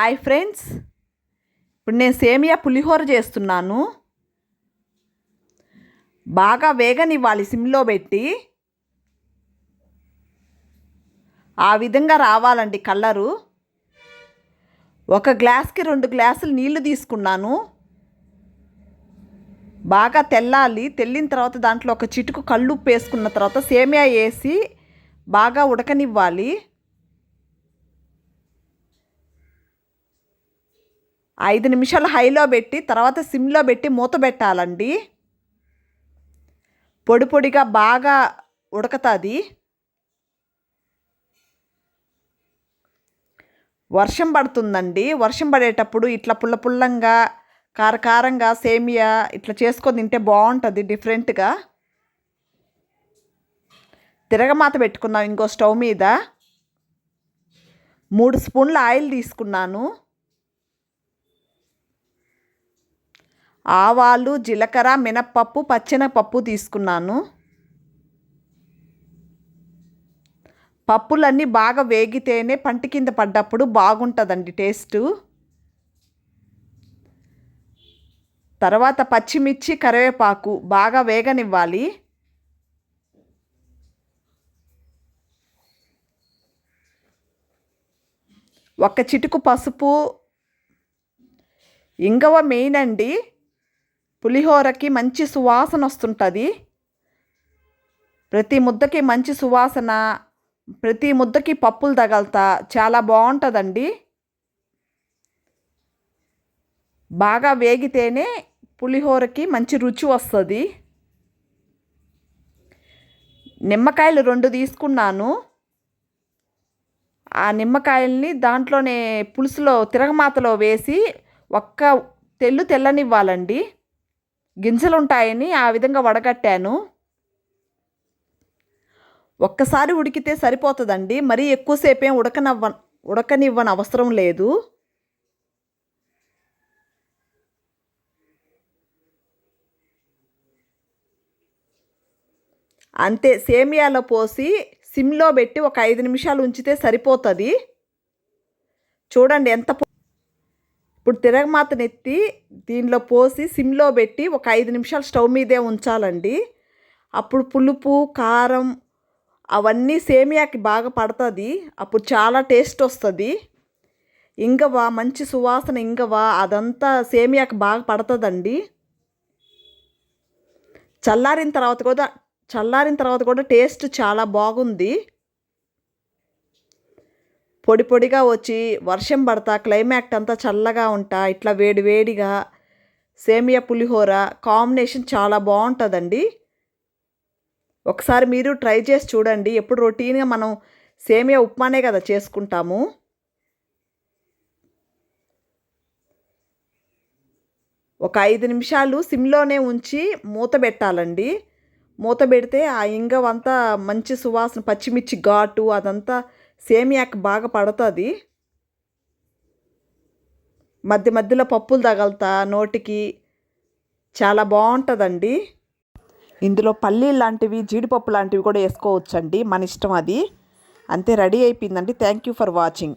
Hi friends. ఇప్పుడు నేను సేమియా పులిహోర చేస్తున్నాను. బాగా వేగనివ్వాలి సిమ్లో పెట్టి. ఆ విధంగా రావాలండి కలరు. ఒక గ్లాస్కి రెండు గ్లాసులు నీళ్ళు తీసుకున్నాను. బాగా తెల్లాలి. తెల్లిన తర్వాత దాంట్లో ఒక చిటుకు కళ్ళు వేసుకున్న తర్వాత సేమియా వేసి బాగా ఉడకనివ్వాలి. ఐదు నిమిషాలు హైలో పెట్టి తర్వాత సిమ్లో పెట్టి మూత పెట్టాలండి. పొడి పొడిగా బాగా ఉడకతుంది. వర్షం పడుతుందండి. వర్షం పడేటప్పుడు ఇట్లా పుల్ల పుల్లంగా కారకారంగా సేమియా ఇట్లా చేసుకొని తింటే బాగుంటుంది డిఫరెంట్గా. తిరగమాత పెట్టుకున్నాం ఇంకో స్టవ్ మీద. మూడు స్పూన్ల ఆయిల్ తీసుకున్నాను. ఆవాలు జీలకర్ర మినప్పప్పు పచ్చెనపప్పు తీసుకున్నాను. పప్పులన్నీ బాగా వేగితేనే పంట కింద పడ్డప్పుడు బాగుంటుందండి టేస్టు. తర్వాత పచ్చిమిర్చి కరివేపాకు బాగా వేగనివ్వాలి. ఒక చిటుకు పసుపు ఇంగవ మెయిన్ అండి. పులిహోరకి మంచి సువాసన వస్తుంటుంది. ప్రతి ముద్దకి మంచి సువాసన ప్రతి ముద్దకి పప్పులు తగలుతా చాలా బాగుంటుందండి. బాగా వేగితేనే పులిహోరకి మంచి రుచి వస్తుంది. నిమ్మకాయలు రెండు తీసుకున్నాను. ఆ నిమ్మకాయల్ని దాంట్లోనే పులుసులో తిరగమాతలో వేసి ఒక్క తెల్లు తెల్లనివ్వాలండి. గింజలు ఉంటాయని ఆ విధంగా వడగట్టాను. ఒక్కసారి ఉడికితే సరిపోతుందండి. మరీ ఎక్కువసేపే ఏం ఉడకనవ్వ ఉడకనివ్వని అవసరం లేదు. అంతే సేమియాలో పోసి సిమ్లో పెట్టి ఒక ఐదు నిమిషాలు ఉంచితే సరిపోతుంది. చూడండి ఎంత ఇప్పుడు తిరగమాతనెత్తి దీనిలో పోసి సిమ్లో పెట్టి ఒక ఐదు నిమిషాలు స్టవ్ మీదే ఉంచాలండి. అప్పుడు పులుపు కారం అవన్నీ సేమియాకి బాగా పడుతుంది. అప్పుడు చాలా టేస్ట్ వస్తుంది. ఇంగవా మంచి సువాసన ఇంగవా అదంతా సేమియాకి బాగా పడుతుందండి. చల్లారిన తర్వాత కూడా చల్లారిన తర్వాత కూడా టేస్ట్ చాలా బాగుంది. పొడి పొడిగా వచ్చి వర్షం పడతా క్లైమాక్ట్ అంతా చల్లగా ఉంటా ఇట్లా వేడి వేడిగా సేమియా పులిహోర కాంబినేషన్ చాలా బాగుంటుందండి. ఒకసారి మీరు ట్రై చేసి చూడండి. ఎప్పుడు రొటీన్గా మనం సేమియా ఉప్మానే కదా చేసుకుంటాము. ఒక ఐదు నిమిషాలు సిమ్లోనే ఉంచి మూత పెట్టాలండి. మూత పెడితే ఆ ఇంగవంతా మంచి సువాసన పచ్చిమిర్చి ఘాటు అదంతా సేమియాకి బాగా పడుతుంది. మధ్య మధ్యలో పప్పులు తగలుతా నోటికి చాలా బాగుంటుందండి. ఇందులో పల్లీలు లాంటివి జీడిపప్పు లాంటివి కూడా వేసుకోవచ్చండి మన ఇష్టం అది. అంతే రెడీ అయిపోయిందండి. Thank you for watching